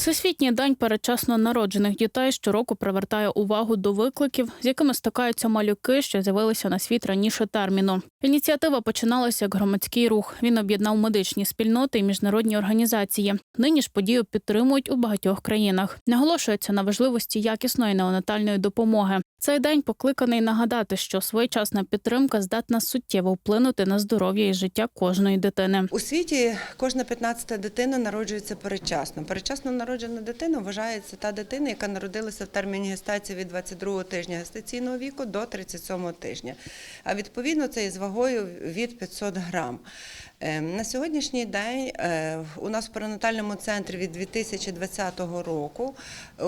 Всесвітній день передчасно народжених дітей щороку привертає увагу до викликів, з якими стикаються малюки, що з'явилися на світ раніше терміну. Ініціатива починалася як громадський рух. Він об'єднав медичні спільноти і міжнародні організації. Нині ж подію підтримують у багатьох країнах. Наголошується на важливості якісної неонатальної допомоги. Цей день покликаний нагадати, що своєчасна підтримка здатна суттєво вплинути на здоров'я і життя кожної дитини. У світі кожна 15-та дитина народжується передчасно. Передчасно народжена дитина вважається та дитина, яка народилася в терміні гестації від 22 тижня гестаційного віку до 37 тижня. А відповідно це із вагою від 500 грам. Е, На сьогоднішній день е, у нас в перинатальному центрі від 2020 року е,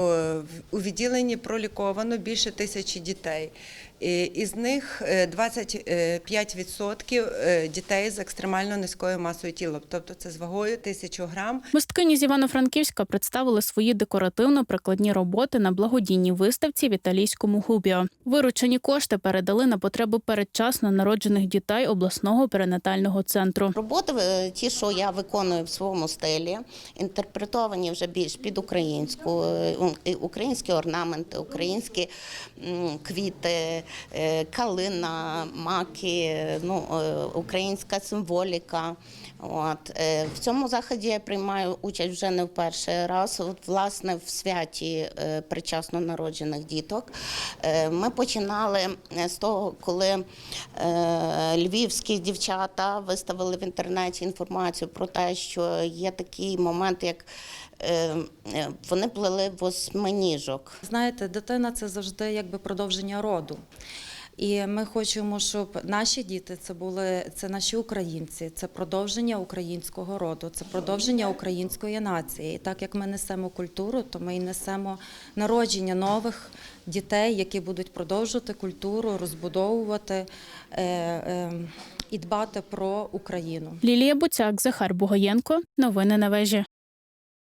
у відділенні проліковано більше тисячі дітей. Із них е, 25% е, дітей з екстремально низькою масою тіла, тобто це з вагою 1000 грам. Мисткині з Івано-Франківська представили свої декоративно-прикладні роботи на благодійній виставці в італійському Губіо. Виручені кошти передали на потреби передчасно народжених дітей обласного перинатального центру. Роботи, е, ті, що я виконую в своєму стилі, інтерпретовані вже більш під українську, е, українські орнаменти, українські квіти, е, калина, маки, ну, українська символіка. От. В цьому заході я приймаю участь вже не в перший раз. От, власне, в святі причасно народжених діток. Ми починали з того, коли львівські дівчата виставили в інтернеті інформацію про те, що є такий момент, як е, е, вони плели восьминіжок. Знаєте, дитина це завжди якби продовження роду. І ми хочемо, щоб наші діти це були це наші українці, це продовження українського роду, це продовження української нації. І так як ми несемо культуру, то ми й несемо народження нових дітей, які будуть продовжувати культуру, розбудовувати е, е, і дбати про Україну. Лілія Буцяк, Захар Бугаєнко. Новини на вежі.